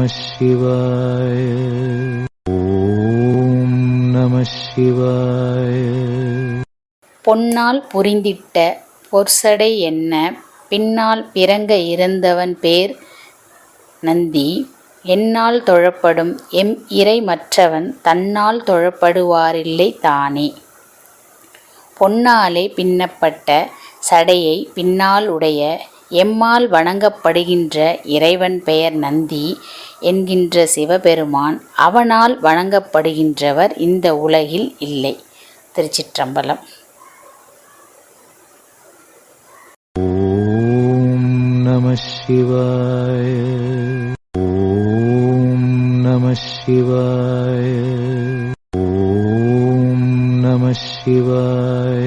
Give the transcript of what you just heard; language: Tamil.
நம சிவாய. ஓம் நம சிவாய. பொன்னால் புரிந்திட்ட பொற்சடை என்ன? பின்னால் பிறங்க இருந்தவன் பேர் நந்தி. என்னால் தொழப்படும் எம் இறை மற்றவன் தன்னால் தொழப்படுவாரில்லை தானே. பொன்னாலே பின்னப்பட்ட சடையை பின்னால் உடைய எம்மால் வணங்கப்படுகின்ற இறைவன் பெயர் நந்தி என்கின்ற சிவபெருமான் அவனால் வணங்கப்படுகின்றவர் இந்த உலகில் இல்லை. திருச்சிற்றம்பலம். ஓம் நம சிவாய ஓம் நம சிவாய ஓம் நம சிவாய.